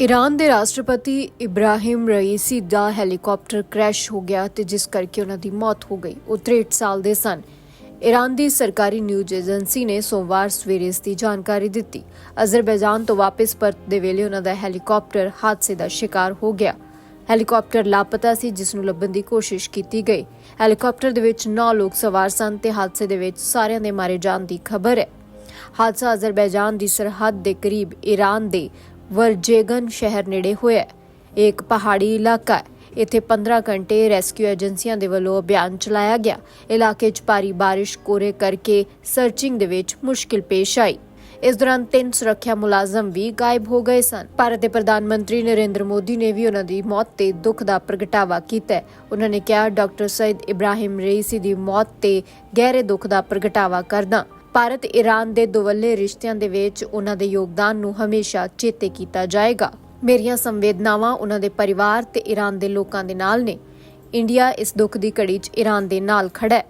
Iran ਦੇ ਰਾਸ਼ਟਰਪਤੀ Ibrahim Raisi ਦਾ ਹੈਲੀਕਾਪਟਰ ਕ੍ਰੈਸ਼ ਹੋ ਗਿਆ ਤੇ ਜਿਸ ਕਰਕੇ ਉਹਨਾਂ ਦੀ ਮੌਤ ਹੋ ਗਈ। ਉਹ 63 ਸਾਲ ਦੇ ਸਨ। ਈਰਾਨ ਦੀ ਸਰਕਾਰੀ ਨਿਊਜ਼ ਏਜੰਸੀ ਨੇ ਸੋਮਵਾਰ ਸਵੇਰੇ ਇਸ ਦੀ ਜਾਣਕਾਰੀ ਦਿੱਤੀ। ਅਜ਼ਰਬੈਜਾਨ ਤੋਂ ਵਾਪਸ ਪਰਤਦੇ ਵੇਲੇ ਉਹਨਾਂ ਦਾ ਹੈਲੀਕਾਪਟਰ ਹਾਦਸੇ ਦਾ ਸ਼ਿਕਾਰ ਹੋ ਗਿਆ। ਹੈਲੀਕਾਪਟਰ ਲਾਪਤਾ ਸੀ, ਜਿਸ ਨੂੰ ਲੱਭਣ ਦੀ ਕੋਸ਼ਿਸ਼ ਕੀਤੀ ਗਈ। ਹੈਲੀਕਾਪਟਰ ਦੇ ਵਿੱਚ 9 ਲੋਕ ਸਵਾਰ ਸਨ ਤੇ ਹਾਦਸੇ ਦੇ ਵਿੱਚ ਸਾਰਿਆਂ ਦੇ ਮਾਰੇ ਜਾਣ ਦੀ ਖਬਰ ਹੈ। ਹਾਦਸਾ ਅਜ਼ਰਬੈਜਾਨ ਦੀ ਸਰਹੱਦ ਦੇ ਕਰੀਬ ਈਰਾਨ ਦੇ ਵਰਜੇਗਨ ਸ਼ਹਿਰ ਨੇੜੇ ਹੋਇਆ ਹੈ। ਇਹ ਇੱਕ ਪਹਾੜੀ ਇਲਾਕਾ ਹੈ। ਇੱਥੇ 15 ਘੰਟੇ ਰੈਸਕਿਊ ਏਜੰਸੀਆਂ ਦੇ ਵੱਲੋਂ ਅਭਿਆਨ ਚਲਾਇਆ ਗਿਆ। ਇਲਾਕੇ 'ਚ ਭਾਰੀ ਬਾਰਿਸ਼ ਕੋਰੇ ਕਰਕੇ ਸਰਚਿੰਗ ਦੇ ਵਿੱਚ ਮੁਸ਼ਕਿਲ ਪੇਸ਼ ਆਈ। ਇਸ ਦੌਰਾਨ ਤਿੰਨ ਸੁਰੱਖਿਆ ਮੁਲਾਜ਼ਮ ਵੀ ਗਾਇਬ ਹੋ ਗਏ ਸਨ। ਭਾਰਤ ਦੇ ਪ੍ਰਧਾਨ ਮੰਤਰੀ ਨਰਿੰਦਰ ਮੋਦੀ ਨੇ ਵੀ ਉਹਨਾਂ ਦੀ ਮੌਤ ਤੇ ਦੁੱਖ ਦਾ ਪ੍ਰਗਟਾਵਾ ਕੀਤਾ ਹੈ। ਉਹਨਾਂ ਨੇ ਕਿਹਾ, ਡਾਕਟਰ ਸਈਦ ਇਬਰਾਹਿਮ ਰਈਸੀ ਦੀ ਮੌਤ ਤੇ ਗਹਿਰੇ ਦੁੱਖ ਦਾ ਪ੍ਰਗਟਾਵਾ ਕਰਦਾ ਭਾਰਤ ਈਰਾਨ ਦੇ ਦੁਵੱਲੇ ਰਿਸ਼ਤਿਆਂ ਦੇ ਵਿੱਚ ਉਹਨਾਂ ਦੇ ਯੋਗਦਾਨ ਨੂੰ ਹਮੇਸ਼ਾ ਚੇਤੇ ਕੀਤਾ ਜਾਏਗਾ। ਮੇਰੀਆਂ ਸੰਵੇਦਨਾਵਾਂ ਉਹਨਾਂ ਦੇ ਪਰਿਵਾਰ ਤੇ ਈਰਾਨ ਦੇ ਲੋਕਾਂ ਦੇ ਨਾਲ ਨੇ। ਇੰਡੀਆ ਇਸ ਦੁੱਖ ਦੀ ਘੜੀ 'ਚ ਈਰਾਨ ਦੇ ਨਾਲ ਖੜਾ ਹੈ।